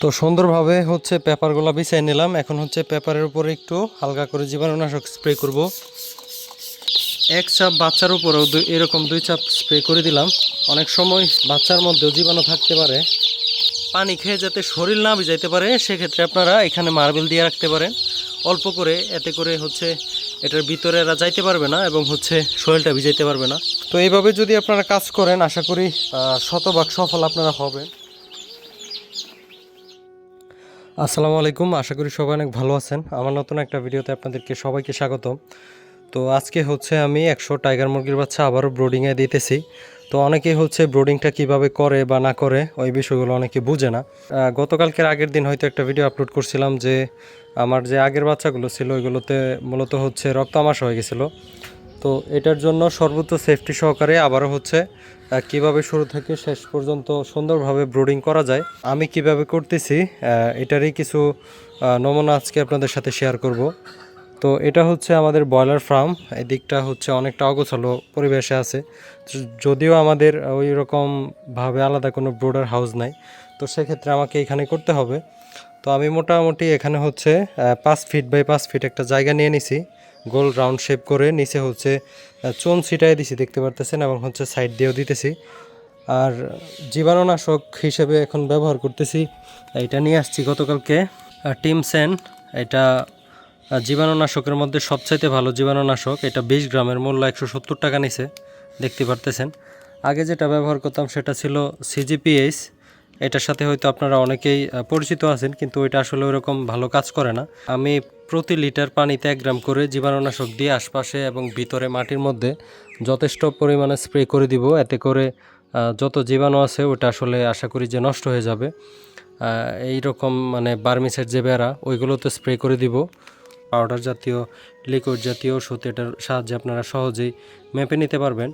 তো সুন্দরভাবে হচ্ছে পেপারগুলো বিছিয়ে নিলাম। এখন হচ্ছে পেপারের উপরে একটু হালকা করে জীবাণুনাশক স্প্রে করব। এক চাপ বাচ্চার উপরেও এরকম দুই চাপ স্প্রে করে দিলাম। অনেক সময় বাচ্চার মধ্যেও জীবাণু থাকতে পারে। পানি খেয়ে যাতে শরীর না ভিজাইতে পারে, সেক্ষেত্রে আপনারা এখানে মার্বেল দিয়ে রাখতে পারেন। অল্প করে, এতে করে হচ্ছে এটার ভিতরে এরা যাইতে পারবে না এবং হচ্ছে শরীরটা ভিজাইতে পারবে না। তো এইভাবে যদি আপনারা কাজ করেন, আশা করি শতভাগ সফল আপনারা হবেন। আসসালামু আলাইকুম, আশা করি সবাই অনেক ভালো আছেন। আমার নতুন একটা ভিডিওতে আপনাদেরকে সবাইকে স্বাগত। তো আজকে হচ্ছে আমি একশো টাইগার মুরগির বাচ্চা আবারও ব্রোডিংয়ে দিতেছি। তো অনেকেই হচ্ছে ব্রোডিংটা কীভাবে করে বা না করে ওই বিষয়গুলো অনেকে বুঝে না। গতকালকের আগের দিন হয়তো একটা ভিডিও আপলোড করছিলাম যে, আমার যে আগের বাচ্চাগুলো ছিল, ওইগুলোতে মূলত হচ্ছে রক্ত হয়ে গেছিল। তো এটার জন্য সর্বোচ্চ সেফটি সহকারে আবারও হচ্ছে কীভাবে শুরু থেকে শেষ পর্যন্ত সুন্দরভাবে ব্রোডিং করা যায়, আমি কীভাবে করতেছি এটারই কিছু নমুনা আজকে আপনাদের সাথে শেয়ার করব। তো এটা হচ্ছে আমাদের ব্রয়লার ফার্ম এই দিকটা হচ্ছে অনেকটা অগোছালো পরিবেশে আছে যদিও আমাদের ওই রকমভাবে আলাদা কোনো ব্রোডার হাউস নাই, তো সেক্ষেত্রে আমাকে এখানে করতে হবে। তো আমি মোটামুটি এখানে হচ্ছে পাঁচ ফিট বাই পাঁচ ফিট একটা জায়গা নিয়ে নিছি গোল রাউন্ড শেপ করে নিচে হচ্ছে চুন ছিটাই দিছি, দেখতে পারতেছেন, এবং হচ্ছে সাইড দিয়েও দিতেছি। আর জীবাণুনাশক হিসেবে এখন ব্যবহার করতেছি, এটা নিয়ে আসছি গতকালকে টিম সেন এটা জীবাণুনাশকের মধ্যে সবচাইতে ভালো জীবাণুনাশক, এটা বিশ গ্রামের মূল্য একশো সত্তর টাকা নিছে, দেখতে পারতেছেন। আগে যেটা ব্যবহার করতাম সেটা ছিল সিজিপিএইচ এটার সাথে হয়তো আপনারা অনেকেই পরিচিত আছেন, কিন্তু ওইটা আসলে ওরকম ভালো কাজ করে না। আমি প্রতি লিটার পানিতে এক গ্রাম করে জীবাণুনাশক দিয়ে আশপাশে এবং ভিতরে মাটির মধ্যে যথেষ্ট পরিমাণে স্প্রে করে দিব। এতে করে যত জীবাণু আছে ওটা আসলে আশা করি যে নষ্ট হয়ে যাবে। এই রকম মানে বার্মিসের যে বেড়া, ওইগুলোতে স্প্রে করে দিব। পাউডার জাতীয়, লিকুইড জাতীয় ওষুধ এটার সাহায্যে আপনারা সহজেই মেপে নিতে পারবেন।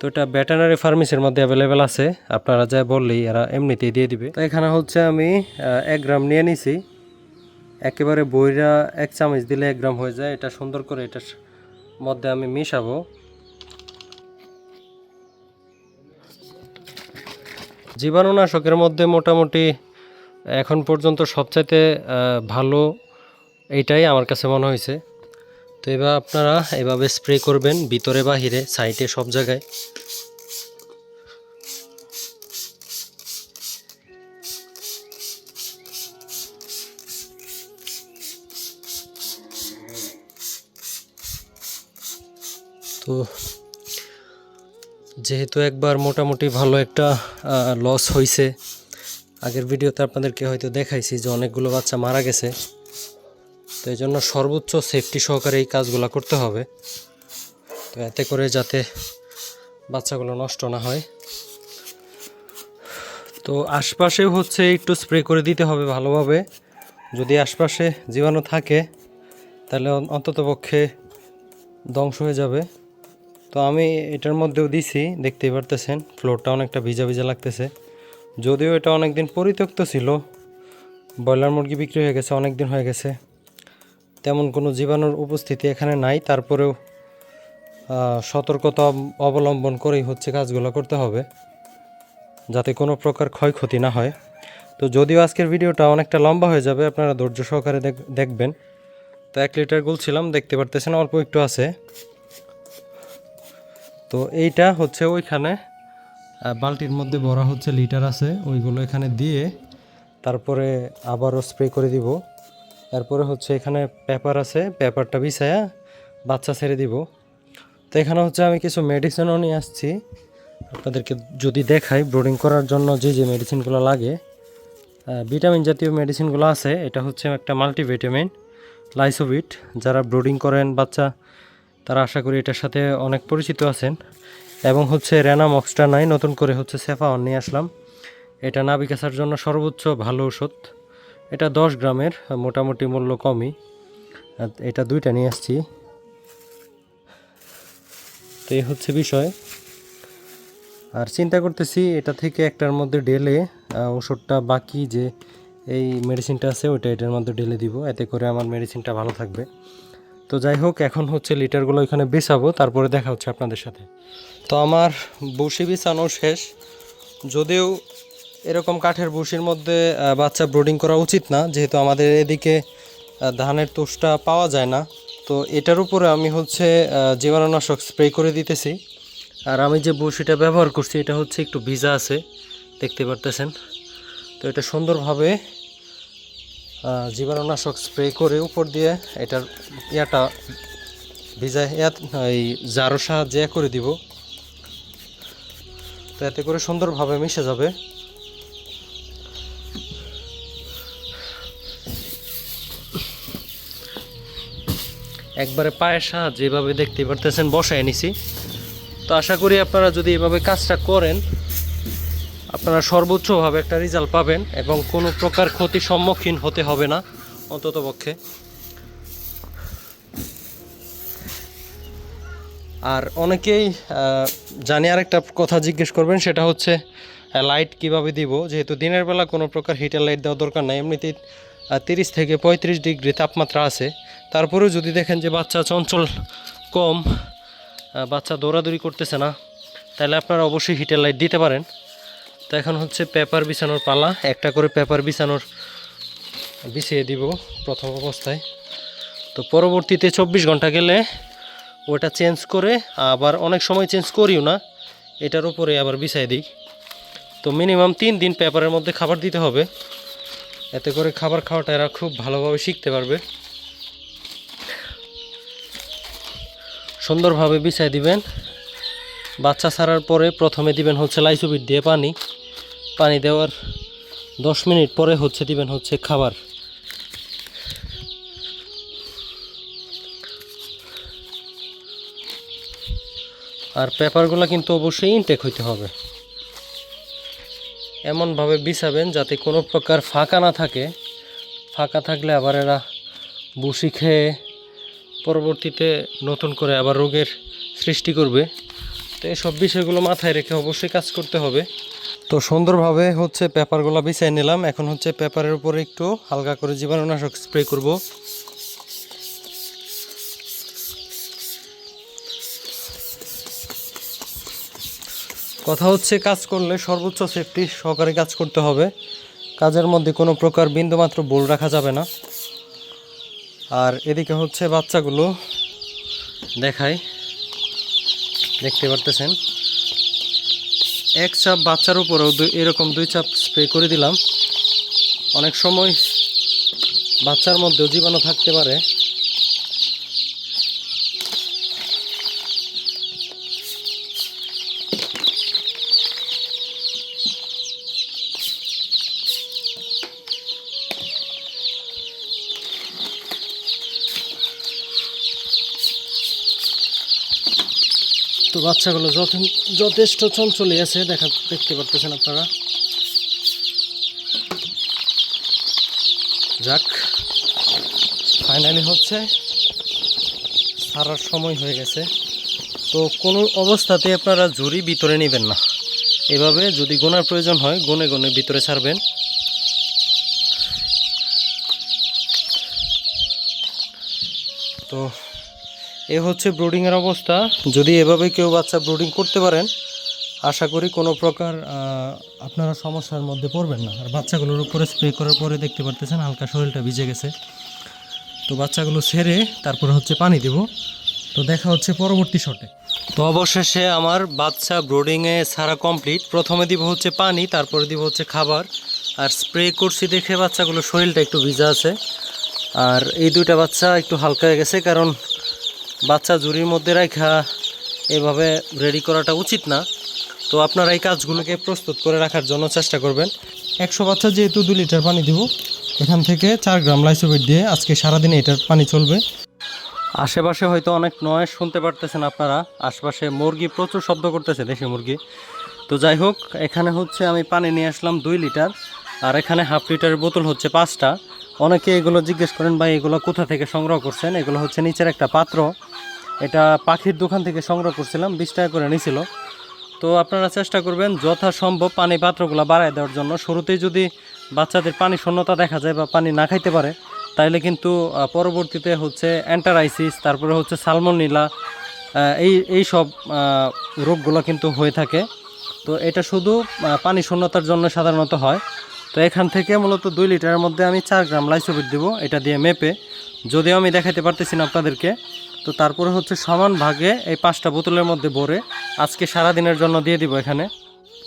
তো এটা ভেটেনারি ফার্মেসির মধ্যে অ্যাভেলেবেল আছে। আপনারা যা বললেই এরা এমনিতেই দিয়ে দিবে। তো এখানে হচ্ছে আমি এক গ্রাম নিয়ে নিছি। একেবারে বইরা এক চামচ দিলে এক গ্রাম হয়ে যায়। এটা সুন্দর করে এটার মধ্যে আমি মিশাবো। জীবাণুনাশকের মধ্যে মোটামুটি এখন পর্যন্ত সবচাইতে ভালো এইটাই আমার কাছে মনে হয়েছে। তো এবার আপনারা এভাবে স্প্রে করবেন ভিতরে বাহিরে, সাইডে, সব জায়গায়। তো যেহেতু একবার মোটামুটি ভালো একটা লস হয়েছে আগের ভিডিওতে আপনাদেরকে হয়তো দেখাইছি যে অনেকগুলো বাচ্চা মারা গেছে। তো এই জন্য সর্বোচ্চ সেফটি সহকারে এই কাজগুলো করতে হবে। তো এতে করে যাতে বাচ্চাগুলো নষ্ট না হয়। তো আশপাশেও হচ্ছে একটু স্প্রে করে দিতে হবে ভালোভাবে। যদি আশপাশে জীবাণু থাকে, তাহলে অন্তত পক্ষে ধ্বংস হয়ে যাবে। তো আমি এটার মধ্যেও দিছি, দেখতেই পারতেছেন ফ্লোরটা অনেকটা ভিজা ভিজা লাগতেছে। যদিও এটা অনেক দিন পরিত্যক্ত ছিল, ব্রয়লার মুরগি বিক্রি হয়ে গেছে অনেক দিন হয়ে গেছে। তেমন কোনো জীবাণুর উপস্থিতি এখানে নাই। তারপরেও সতর্কতা অবলম্বন করেই হচ্ছে কাজগুলো করতে হবে, যাতে কোনো প্রকার ক্ষয়ক্ষতি না হয়। তো যদিও আজকের ভিডিওটা অনেকটা লম্বা হয়ে যাবে, আপনারা ধৈর্য সহকারে দেখ- দেখবেন। তো এক লিটার গুলছিলাম দেখতে পারতেছেন অল্প একটু আছে। তো এইটা হচ্ছে ওইখানে বালতির মধ্যে ভরা হচ্ছে লিটার আছে, ওইগুলো এখানে দিয়ে তারপরে আবারও স্প্রে করে দিব। তারপরে হচ্ছে এখানে পেপার আছে পেপারটা বিছায়া বাচ্চা ছেড়ে দিব। তো এখানে হচ্ছে আমি কিছু মেডিসিনও নিয়ে আসছি। আপনাদেরকে যদি দেখাই ব্রোডিং করার জন্য যে যে মেডিসিনগুলো লাগে ভিটামিন জাতীয় মেডিসিনগুলো আছে, এটা হচ্ছে একটা মাল্টিভিটামিন লাইসোভিট যারা ব্রোডিং করেন বাচ্চা, তারা আশা করি এটার সাথে অনেক পরিচিত আছেন। এবং হচ্ছে র্যানাম অক্সটা নাই নতুন করে হচ্ছে সেফাওয়ান নিয়ে আসলাম। এটা নাবিকাসার জন্য সর্বোচ্চ ভালো ওষুধ এটা দশ গ্রামের, মোটামুটি মূল্য কমই। এটা দুইটা নিয়ে আসছি। তো এই হচ্ছে বিষয়। আর চিন্তা করতেছি, এটা থেকে একটার মধ্যে ডেলে ওষুধটা বাকি যে এই মেডিসিনটা আছে, ওইটা এটার মধ্যে ঢেলে দিব। এতে করে আমার মেডিসিনটা ভালো থাকবে। তো যাই হোক, এখন হচ্ছে লিটারগুলো এখানে বেছাবো তারপরে দেখা হচ্ছে আপনাদের সাথে। তো আমার বসি বিছানো শেষ। যদিও এরকম কাঠের বসির মধ্যে বাচ্চা ব্রোডিং করা উচিত না, যেহেতু আমাদের এদিকে ধানের তোষটা পাওয়া যায় না। তো এটার উপরে আমি হচ্ছে জীবাণুনাশক স্প্রে করে দিতেছি। আর আমি যে বসিটা ব্যবহার করছি, এটা হচ্ছে একটু ভিজা আছে, দেখতে পারতেছেন। তো এটা সুন্দরভাবে জীবাণুনাশক স্প্রে করে উপর দিয়ে এটার ইয়াটা ভিজা এই জারো সাহায্যে করে দিব। তো এতে করে সুন্দরভাবে মিশে যাবে। একবারে পায়ের সাহায্যে এভাবে দেখতে পারতেছেন, বসায় নিছি। তো আশা করি আপনারা যদি এভাবে কাজটা করেন, আপনারা সর্বোচ্চভাবে একটা রেজাল্ট পাবেন এবং কোনো প্রকার ক্ষতির সম্মুখীন হতে হবে না, অন্তত পক্ষে। আর অনেকেই জানি আরেকটা কথা জিজ্ঞেস করবেন, সেটা হচ্ছে লাইট কীভাবে দিব? যেহেতু দিনের বেলা কোনো প্রকার হিটার লাইট দেওয়া দরকার নাই, এমনিতেই তিরিশ থেকে পঁয়ত্রিশ ডিগ্রি তাপমাত্রা আছে। তারপরেও যদি দেখেন যে বাচ্চা চঞ্চল কম বাচ্চা দৌড়াদৌড়ি করতেছে না, তাহলে আপনারা অবশ্যই হিটার লাইট দিতে পারেন। তো এখন হচ্ছে পেপার বিছানোর পালা, একটা করে পেপার বিছানোর বিছিয়ে দিব প্রথম অবস্থায়। তো পরবর্তীতে চব্বিশ ঘণ্টা গেলে ওটা চেঞ্জ করে, আবার অনেক সময় চেঞ্জ করিও না, এটার উপরে আবার বিছাই দিই। তো মিনিমাম তিন দিন পেপারের মধ্যে খাবার দিতে হবে। এতে করে খাবার খাওয়াটা এরা খুব ভালোভাবে শিখতে পারবে। সুন্দরভাবে বিছাই দিবেন। বাচ্চা ছাড়ার পরে প্রথমে দিবেন হচ্ছে লাইসোবিট দিয়ে পানি। পানি দেওয়ার দশ মিনিট পরে হচ্ছে দিবেন হচ্ছে খাবার। আর পেপারগুলো কিন্তু অবশ্যই ইনটেক হইতে হবে। এমনভাবে বিছাবেন যাতে কোনো প্রকার ফাঁকা না থাকে। ফাঁকা থাকলে আবার এরা বুসি খেয়ে পরবর্তীতে নতুন করে আবার রোগের সৃষ্টি করবে। তো এসব বিষয়গুলো মাথায় রেখে অবশ্যই কাজ করতে হবে। তো সুন্দরভাবে হচ্ছে পেপারগুলো বিছাই নিলাম। এখন হচ্ছে পেপারের উপরে একটু হালকা করে জীবাণুনাশক স্প্রে করব। কথা হচ্ছে কাজ করলে সর্বোচ্চ সেফটি সহকারে কাজ করতে হবে। কাজের মধ্যে কোনো প্রকার বিন্দুমাত্র বোল রাখা যাবে না। আর এদিকে হচ্ছে বাচ্চাগুলো। দেখাই। দেখতে পারতেছেন? এক চাপ বাচ্চার উপরেও এরকম দুই চাপ স্প্রে করে দিলাম। অনেক সময় বাচ্চার মধ্যেও জীবাণু থাকতে পারে। তো বাচ্চাগুলো যথে- যথেষ্ট চঞ্চলে আছে, দেখা দেখতে পারতেছেন আপনারা। যাক ফাইনালি হচ্ছে, সারার সময় হয়ে গেছে। তো কোনো অবস্থাতে আপনারা ঝুড়ি ভিতরে নেবেন না। এভাবে যদি গোনার প্রয়োজন হয়, গনে গনে ভিতরে ছাড়বেন। তো এ হচ্ছে ব্রুডিংয়ের অবস্থা। যদি এভাবে কেউ বাচ্চা ব্রুডিং করতে পারেন, আশা করি কোনো প্রকার আপনারা সমস্যার মধ্যে পড়বেন না। আর বাচ্চাগুলোর উপরে স্প্রে করার পরে দেখতে পারতেছেন হালকা শরীরটা ভিজে গেছে। তো বাচ্চাগুলো সেরে তারপরে হচ্ছে পানি দেব। তো দেখা হচ্ছে পরবর্তী শটে। তো অবশেষে আমার বাচ্চা ব্রোডিংয়ে সারা কমপ্লিট। প্রথমে দিব হচ্ছে পানি, তারপরে দিব হচ্ছে খাবার। আর স্প্রে করছি দেখে বাচ্চাগুলো শরীরটা একটু ভিজা আছে। আর এই দুইটা বাচ্চা একটু হালকা হয়ে গেছে, কারণ বাচ্চা জুড়ির মধ্যে রাখা এভাবে রেডি করাটা উচিত না। তো আপনারা এই কাজগুলোকে প্রস্তুত করে রাখার জন্য চেষ্টা করবেন। একশো বাচ্চা যেহেতু দু লিটার পানি দিব, এখান থেকে চার গ্রাম লাইসোবিট দিয়ে আজকে সারাদিনে এটার পানি চলবে। আশেপাশে হয়তো অনেক নয়েজ শুনতে পারতেছেন আপনারা, আশপাশে মুরগি প্রচুর শব্দ করতেছে দেশি মুরগি। তো যাই হোক, এখানে হচ্ছে আমি পানি নিয়ে আসলাম দুই লিটার, আর এখানে হাফ লিটারের বোতল হচ্ছে পাঁচটা। অনেকে এগুলো জিজ্ঞেস করেন, ভাই, এগুলো কোথা থেকে সংগ্রহ করছেন? এগুলো হচ্ছে নিচের একটা পাত্র। এটা পাখির দোকান থেকে সংগ্রহ করছিলাম, বিশ টাকা করে নিছিল। তো আপনারা চেষ্টা করবেন যথাসম্ভব পানি পাত্রগুলো বাড়ায় দেওয়ার জন্য। শুরুতেই যদি বাচ্চাদের পানি শূন্যতা দেখা যায় বা পানি না খাইতে পারে, তাইলে কিন্তু পরবর্তীতে হচ্ছে অ্যান্টারাইসিস, তারপরে হচ্ছে সালমোনিলা এই এই সব রোগগুলো কিন্তু হয়ে থাকে। তো এটা শুধু পানি শূন্যতার জন্য সাধারণত হয়। তো এখান থেকে মূলত দুই লিটারের মধ্যে আমি চার গ্রাম লাইসোবিট দেবো, এটা দিয়ে মেপে। যদিও আমি দেখাতে পারতেছি না আপনাদেরকে, তো তারপরে হচ্ছে সমান ভাগে এই পাঁচটা বোতলের মধ্যে ভরে আজকে সারা দিনের জন্য দিয়ে দিব এখানে।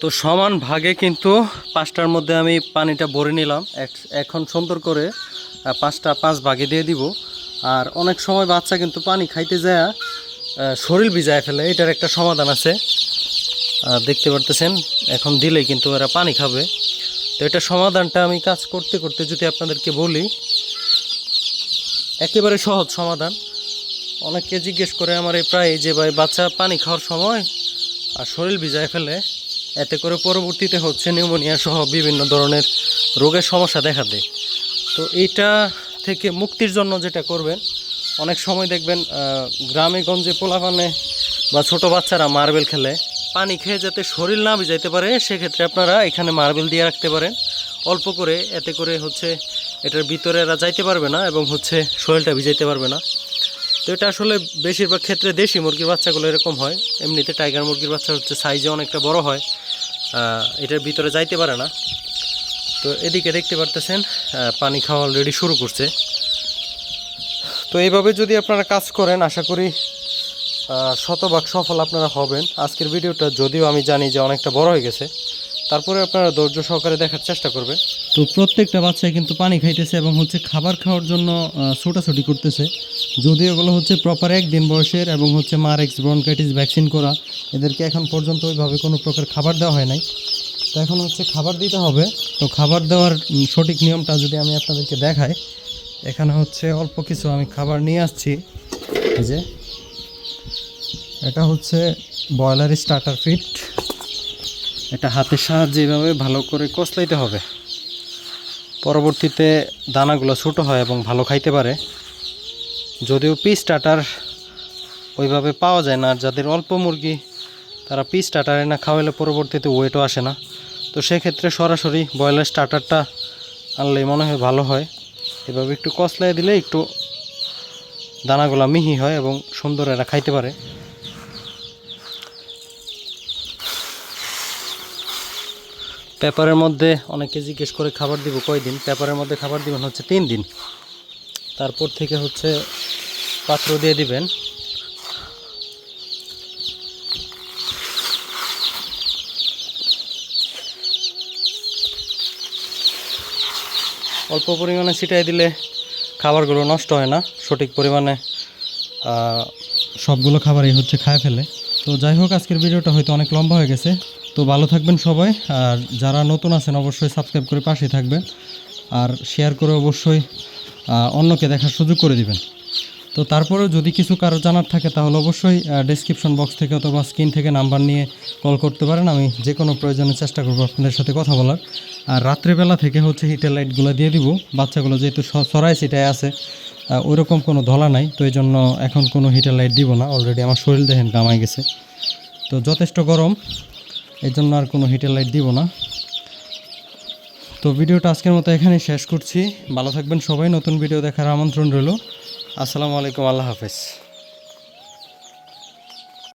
তো সমান ভাগে কিন্তু পাঁচটার মধ্যে আমি পানিটা ভরে নিলাম। এখন সুন্দর করে পাঁচটা পাঁচ ভাগে দিয়ে দিব। আর অনেক সময় বাচ্চা কিন্তু পানি খাইতে যায় শরীর ভিজায় ফেলে, এটার একটা সমাধান আছে। দেখতে পারতেছেন, এখন দিলে কিন্তু এরা পানি খাবে। এটা সমাধানটা আমি কাজ করতে করতে যদি আপনাদেরকে বলি, একেবারে সহজ সমাধান। অনেকে জিজ্ঞেস করে আমার এই প্রায় যে ভাই বাচ্চা পানি খাওয়ার সময় আর শরীর ভিজায় ফেলে, এতে করে পরবর্তীতে হচ্ছে নিউমোনিয়া সহ বিভিন্ন ধরনের রোগের সমস্যা দেখা দেয়। তো এইটা থেকে মুক্তির জন্য যেটা করবেন, অনেক সময় দেখবেন গ্রামে গঞ্জে পোলাপানে বা ছোট বাচ্চারা মার্বেল খেলে পানি খেয়ে যাতে শরীর না ভিজাইতে পারে, সেক্ষেত্রে আপনারা এখানে মার্বেল দিয়ে রাখতে পারেন। অল্প করে, এতে করে হচ্ছে এটার ভিতরে এরা যাইতে পারবে না এবং হচ্ছে শরীরটা ভিজাইতে পারবে না। তো এটা আসলে বেশিরভাগ ক্ষেত্রে দেশি মুরগির বাচ্চাগুলো এরকম হয়। এমনিতে টাইগার মুরগির বাচ্চা হচ্ছে সাইজে অনেকটা বড় হয়। এটার ভিতরে যাইতে পারে না। তো এদিকে দেখতে পারতেছেন পানি খাওয়া অলরেডি শুরু করছে। তো এইভাবে যদি আপনারা কাজ করেন, আশা করি শতভাগ সফল আপনারা হবেন। আজকের ভিডিওটা যদিও আমি জানি যে অনেকটা বড় হয়ে গেছে। তারপরে আপনারা ধৈর্য সহকারে দেখার চেষ্টা করবেন। তো প্রত্যেকটা বাচ্চাই কিন্তু পানি খাইতেছে এবং হচ্ছে খাবার খাওয়ার জন্য ছোটাছুটি করতেছে। যদিও এগুলো হচ্ছে প্রপার একদিন বয়সের এবং হচ্ছে মারেক্স ব্রনকাইটিস ভ্যাকসিন করা, এদেরকে এখন পর্যন্ত ওইভাবে কোনো প্রকার খাবার দেওয়া হয় নাই। তো এখন হচ্ছে খাবার দিতে হবে। তো খাবার দেওয়ার সঠিক নিয়মটা যদি আমি আপনাদেরকে দেখাই, এখানে হচ্ছে অল্প কিছু আমি খাবার নিয়ে আসছি। এই যে এটা হচ্ছে ব্রয়লার স্টার্টার ফিট। এটা হাতের সাহায্যে এভাবে ভালো করে কষলাইতে হবে। পরবর্তীতে দানাগুলো ছোটো হয় এবং ভালো খাইতে পারে। যদিও পি স্টার্টার ওইভাবে পাওয়া যায় না, আর যাদের অল্প মুরগি, তারা পি স্টার্টারে না খাওয়ালে পরবর্তীতে ওয়েটও আসে না। তো সেক্ষেত্রে সরাসরি ব্রয়লার স্টার্টারটা আনলে মনে হয় ভালো হয়। এভাবে একটু কষলাই দিলে একটু দানাগুলো মিহি হয় এবং সুন্দর এরা খাইতে পারে। পেপারের মধ্যে অনেকে জিজ্ঞেস করে খাবার দিব কয়দিন? পেপারের মধ্যে খাবার দিবেন হচ্ছে তিন দিন। তারপর থেকে হচ্ছে পাত্র দিয়ে দিবেন। অল্প পরিমাণে ছিটাই দিলে খাবারগুলো নষ্ট হয় না, সঠিক পরিমাণে সবগুলো খাবারই হচ্ছে খায় ফেলে। তো যাই হোক, আজকের ভিডিওটা হয়তো অনেক লম্বা হয়ে গেছে। তো ভালো থাকবেন সবাই, আর যারা নতুন আছেন অবশ্যই সাবস্ক্রাইব করে পাশে থাকবেন, আর শেয়ার করে অবশ্যই অন্যকে দেখার সুযোগ করে দিবেন। তো তারপরেও যদি কিছু কারও জানার থাকে, তাহলে অবশ্যই ডেসক্রিপশন বক্স থেকে অথবা স্ক্রিন থেকে নাম্বার নিয়ে কল করতে পারেন। আমি যে কোনো প্রয়োজনে চেষ্টা করব আপনাদের সাথে কথা বলার। আর রাত্রেবেলা থেকে হচ্ছে হিটার লাইটগুলো দিয়ে দিব। বাচ্চাগুলো যেহেতু সরাই সেটাই আছে ওইরকম কোনো ধলা নাই। তো এই জন্য এখন কোনো হিটার লাইট দিব না। অলরেডি আমার শরীর দেখেন কামাই গেছে। তো যথেষ্ট গরম। এই জন্য আর কোনো হিটের লাইট দিব না। তো ভিডিওটা আজকের মতো এখানেই শেষ করছি। ভালো থাকবেন সবাই, নতুন ভিডিও দেখার আমন্ত্রণ রইল। আসসালামু আলাইকুম, আল্লাহ হাফেজ।